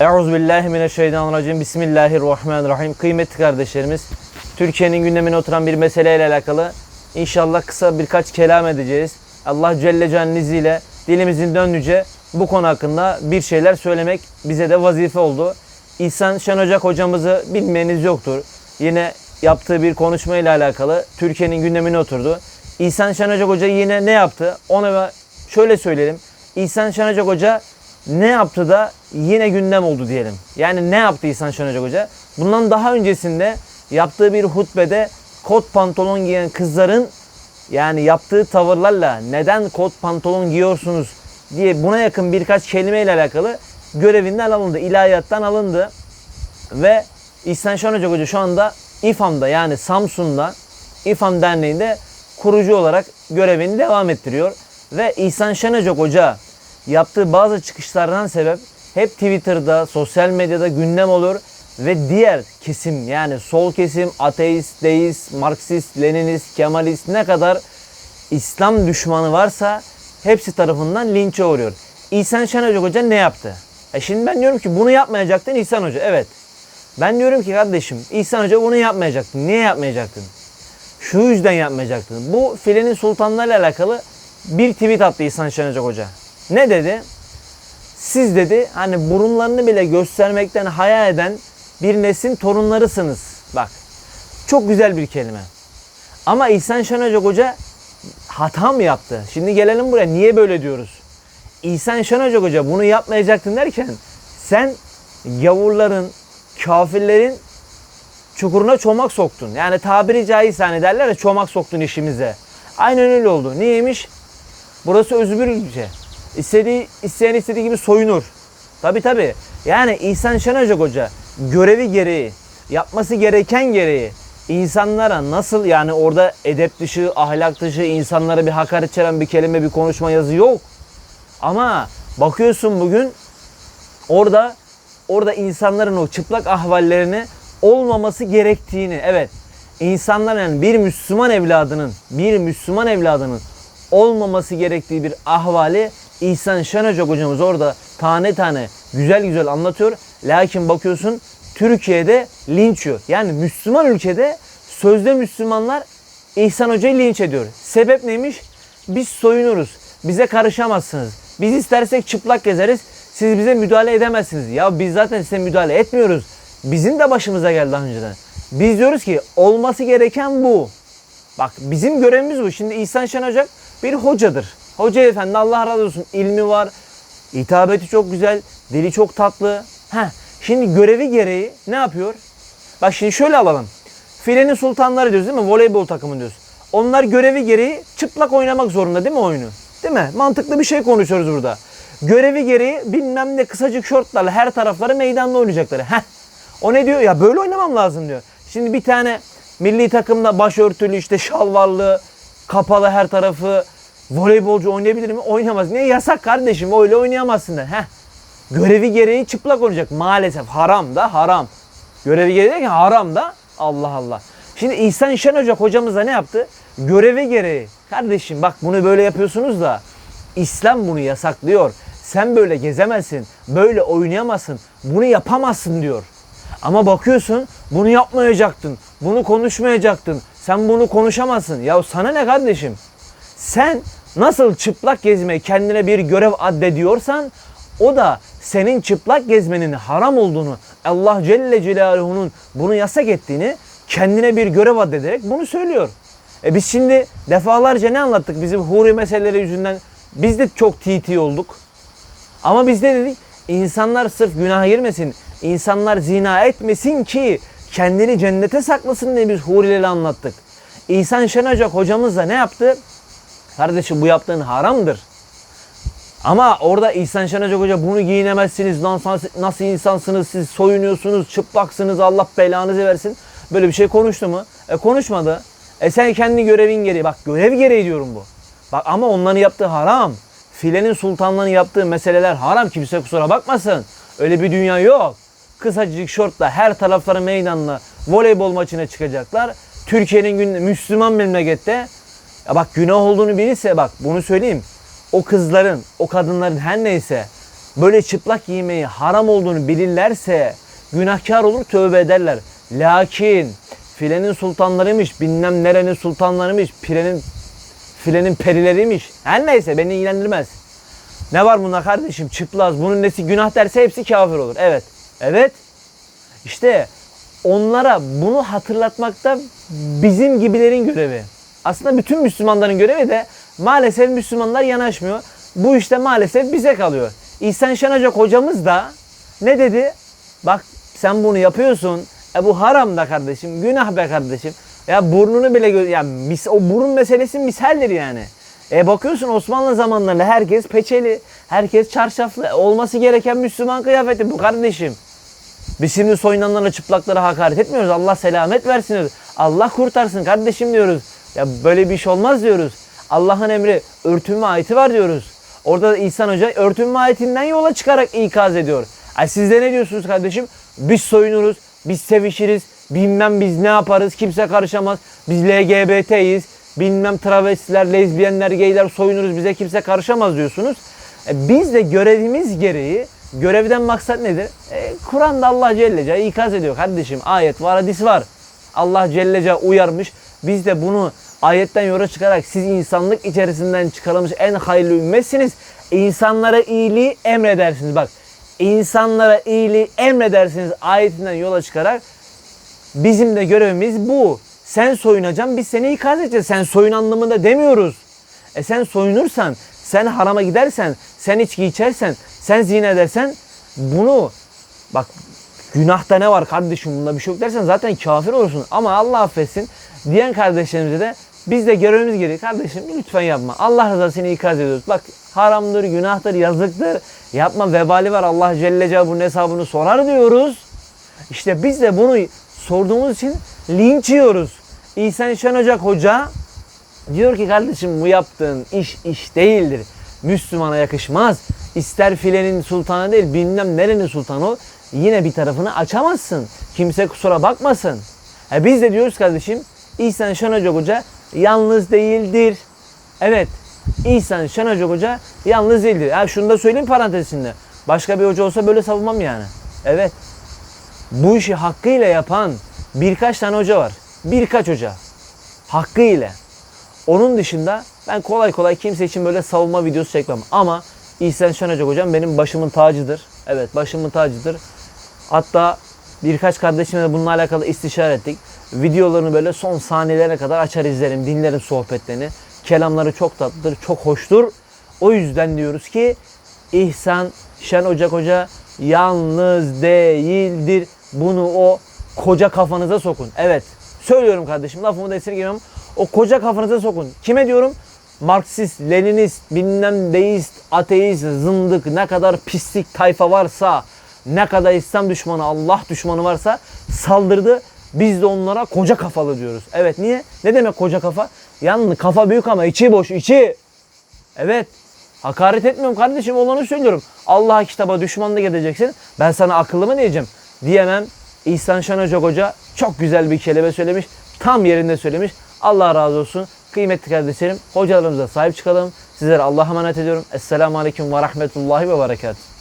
Euzubillahimineşşeytanirracim. Bismillahirrahmanirrahim. Kıymetli kardeşlerimiz, Türkiye'nin gündemine oturan bir meseleyle alakalı inşallah kısa birkaç kelam edeceğiz. Allah Celle Celle'nin izniyle dilimizin döndüğünce bu konu hakkında bir şeyler söylemek bize de vazife oldu. İhsan Şen Ocak hocamızı bilmeyeniz yoktur. Yine yaptığı bir konuşmayla alakalı Türkiye'nin gündemine oturdu. İhsan Şen Ocak Hoca yine ne yaptı? Ona şöyle söyleyelim. İhsan Şen Ocak Hoca ne yaptı da yine gündem oldu diyelim. Yani ne yaptı İhsan Şen Ocak Hoca? Bundan daha öncesinde yaptığı bir hutbede kot pantolon giyen kızların yani yaptığı tavırlarla neden kot pantolon giyiyorsunuz diye buna yakın birkaç kelimeyle alakalı görevinden alındı. ilahiyattan alındı. Ve İhsan Şen Ocak Hoca şu anda İFAM'da yani Samsun'da İFAM Derneği'nde kurucu olarak görevini devam ettiriyor. Ve İhsan Şen Ocak Hoca yaptığı bazı çıkışlardan sebep hep Twitter'da, sosyal medyada gündem olur ve diğer kesim yani sol kesim, ateist, deist, Marksist, Leninist, Kemalist ne kadar İslam düşmanı varsa hepsi tarafından linçe uğruyor. İhsan Şen Hoca, ne yaptı? E şimdi ben diyorum ki bunu yapmayacaktın İhsan Hoca. Evet. Ben diyorum ki kardeşim İhsan Hoca bunu yapmayacaktın. Niye yapmayacaktın? Şu yüzden yapmayacaktın. Bu filenin sultanlarıyla alakalı bir tweet attı İhsan Şen Hoca Hoca. Ne dedi? Siz dedi hani burunlarını bile göstermekten haya eden bir neslin torunlarısınız. Bak çok güzel bir kelime. Ama İhsan Şen Hoca hata mı yaptı? Şimdi gelelim buraya. Niye böyle diyoruz? İhsan Şen Hoca bunu yapmayacaktın derken sen gavurların, kafirlerin çukuruna çomak soktun. Yani tabiri caizse hani derler ya çomak soktun işimize. Aynen öyle oldu. Niyeymiş? Burası özgür. İstediği, isteyen istediği gibi soyunur. Tabi tabi. Yani İhsan Şen Hoca Hoca görevi gereği, yapması gereken gereği insanlara nasıl yani orada edep dışı, ahlak dışı, insanlara bir hakaret içeren bir kelime, bir konuşma yazı yok. Ama bakıyorsun bugün orada orada insanların o çıplak ahvallerini olmaması gerektiğini, evet insanlar yani bir Müslüman evladının, bir Müslüman evladının olmaması gerektiği bir ahvali İhsan Şen Hoca hocamız orada tane tane güzel güzel anlatıyor. Lakin bakıyorsun Türkiye'de linç yiyor. Yani Müslüman ülkede sözde Müslümanlar İhsan Hoca'yı linç ediyor. Sebep neymiş? Biz soyunuruz. Bize karışamazsınız. Biz istersek çıplak gezeriz. Siz bize müdahale edemezsiniz. Ya biz zaten size müdahale etmiyoruz. Bizim de başımıza geldi daha önceden. Biz diyoruz ki olması gereken bu. Bak bizim görevimiz bu. Şimdi İhsan Şen Hoca bir hocadır. Hoca efendi Allah razı olsun ilmi var. hitabeti çok güzel. Dili çok tatlı. Heh, şimdi görevi gereği ne yapıyor? Bak şimdi şöyle alalım. Filenin sultanları diyoruz değil mi? Voleybol takımı diyoruz. Onlar görevi gereği çıplak oynamak zorunda değil mi oyunu? Değil mi? Mantıklı bir şey konuşuyoruz burada. Görevi gereği bilmem ne kısacık şortlarla her tarafları meydanda oynayacakları. Heh. O ne diyor? Ya böyle oynamam lazım diyor. Şimdi bir tane milli takımda başörtülü işte şalvarlı, kapalı her tarafı voleybolcu oynayabilir mi? Oynamaz. Niye? Yasak kardeşim. Öyle oynayamazsın da. Heh. Görevi gereği çıplak oynayacak. Maalesef haram da haram. Görevi gereği haram da Allah Allah. Şimdi İhsan Şen Hoca hocamız da ne yaptı? Görevi gereği. Kardeşim bak bunu böyle yapıyorsunuz da İslam bunu yasaklıyor. Sen böyle gezemezsin, böyle oynayamazsın, bunu yapamazsın diyor. Ama bakıyorsun bunu yapmayacaktın, bunu konuşmayacaktın, sen bunu konuşamazsın. Ya sana ne kardeşim? Sen nasıl çıplak gezmeyi kendine bir görev addediyorsan o da senin çıplak gezmenin haram olduğunu, Allah Celle Celaluhu'nun bunu yasak ettiğini kendine bir görev addederek bunu söylüyor. E biz şimdi defalarca ne anlattık bizim huri meseleleri yüzünden biz de çok TT olduk. Ama biz ne dedik? İnsanlar sırf günah girmesin, insanlar zina etmesin ki kendini cennete saklasın diye biz hurileri anlattık. İhsan Şen Ocak hocamız da ne yaptı? Kardeşim bu yaptığın haramdır. Ama orada İhsan Şen Ocak Hoca bunu giyinemezsiniz, nasıl, insansınız, siz soyunuyorsunuz, çıplaksınız, Allah belanızı versin. Böyle bir şey konuştu mu? E konuşmadı. E sen kendi görevin gereği, bak görev gereği diyorum bu. Bak ama onların yaptığı haram. Filenin sultanlarının yaptığı meseleler haram. Kimse kusura bakmasın. Öyle bir dünya yok. Kısacık şortla her tarafları meydanla voleybol maçına çıkacaklar. Türkiye'nin gün Müslüman memlekette ya bak günah olduğunu bilirse bak bunu söyleyeyim. O kızların, o kadınların her neyse böyle çıplak giymeyi haram olduğunu bilirlerse günahkar olur tövbe ederler. Lakin filenin sultanlarıymış, bilmem nerenin sultanlarıymış, pirenin filenin perileriymiş. Her neyse beni ilgilendirmez. Ne var bunda kardeşim çıplaz bunun nesi günah derse hepsi kafir olur. Evet. Evet. İşte onlara bunu hatırlatmakta bizim gibilerin görevi. Aslında bütün Müslümanların görevi de maalesef Müslümanlar yanaşmıyor. Bu işte maalesef bize kalıyor. İhsan Şenacak hocamız da ne dedi? Bak sen bunu yapıyorsun. E bu haram da kardeşim. Günah be kardeşim. Ya burnunu bile gö- ya mis- o burun meselesi misaldir yani. E bakıyorsun Osmanlı zamanlarında herkes peçeli, herkes çarşaflı. Olması gereken Müslüman kıyafeti bu kardeşim. Biz şimdi soyunanlara çıplaklara hakaret etmiyoruz. Allah selamet versin. Allah kurtarsın kardeşim diyoruz. Ya böyle bir iş olmaz diyoruz. Allah'ın emri örtünme ayeti var diyoruz. Orada da İhsan Hoca örtünme ayetinden yola çıkarak ikaz ediyor. Ay siz de ne diyorsunuz kardeşim? Biz soyunuruz, biz sevişiriz, bilmem biz ne yaparız, kimse karışamaz. Biz LGBT'yiz, bilmem travestiler, lezbiyenler, geyler soyunuruz, bize kimse karışamaz diyorsunuz. E, biz de görevimiz gereği, görevden maksat nedir? E, Kur'an'da Allah Celle Celle ikaz ediyor kardeşim. Ayet var, hadis var. Allah Celle Celle uyarmış. Biz de bunu ayetten yola çıkarak siz insanlık içerisinden çıkarılmış en hayırlı ümmetsiniz. İnsanlara iyiliği emredersiniz. Bak insanlara iyiliği emredersiniz ayetinden yola çıkarak bizim de görevimiz bu. Sen soyunacaksın biz seni ikaz edeceğiz. Sen soyun anlamında demiyoruz. E sen soyunursan, sen harama gidersen, sen içki içersen, sen zina edersen bunu bak günahta ne var kardeşim bunda bir şey yok dersen zaten kafir olursun. Ama Allah affetsin diyen kardeşlerimize de biz de görevimiz gereği kardeşim lütfen yapma. Allah için ikaz ediyoruz. Bak haramdır, günahtır, yazıktır. Yapma vebali var. Allah Celle Celaluhu bunun hesabını sorar diyoruz. İşte biz de bunu sorduğumuz için linç yiyoruz. İhsan Şen Ocak Hoca diyor ki kardeşim bu yaptığın iş iş değildir. Müslümana yakışmaz. İster filenin sultanı değil bilmem nerenin sultanı. Yine bir tarafını açamazsın. Kimse kusura bakmasın. E biz de diyoruz kardeşim İhsan Şen Hoca yalnız değildir. Evet İhsan Şen Ocak Hoca yalnız değildir. Ha şunu da söyleyeyim parantez. Başka bir hoca olsa böyle savunmam yani. Evet bu işi hakkıyla yapan birkaç tane hoca var. Birkaç hoca. Hakkıyla. Onun dışında ben kolay kolay kimse için böyle savunma videosu çekmem. Ama İhsan Şen Hoca hocam benim başımın tacıdır. Evet başımın tacıdır. Hatta birkaç kardeşimle bununla alakalı istişare ettik. Videolarını böyle son saniyelerine kadar açar izlerim, dinlerim sohbetlerini. Kelamları çok tatlıdır, çok hoştur. O yüzden diyoruz ki İhsan Şen Ocak Hoca yalnız değildir. Bunu o koca kafanıza sokun. Evet söylüyorum kardeşim lafımı da esirgemem. O koca kafanıza sokun. Kime diyorum? Marksist, Leninist, bilmem deist, ateist, zındık ne kadar pislik tayfa varsa, ne kadar İslam düşmanı, Allah düşmanı varsa saldırdı. Biz de onlara koca kafalı diyoruz. Evet niye? Ne demek koca kafa? Yani kafa büyük ama içi boş, içi. Evet. Hakaret etmiyorum kardeşim olanı söylüyorum. Allah'a kitaba düşmanlık edeceksin. Ben sana akıllı mı diyeceğim? Diyemem. İhsan Hoca Hoca çok güzel bir kelime söylemiş. Tam yerinde söylemiş. Allah razı olsun. Kıymetli kardeşlerim hocalarımıza sahip çıkalım. Sizlere Allah'a emanet ediyorum. Esselamu Aleyküm ve Rahmetullahi ve Berekatuhu.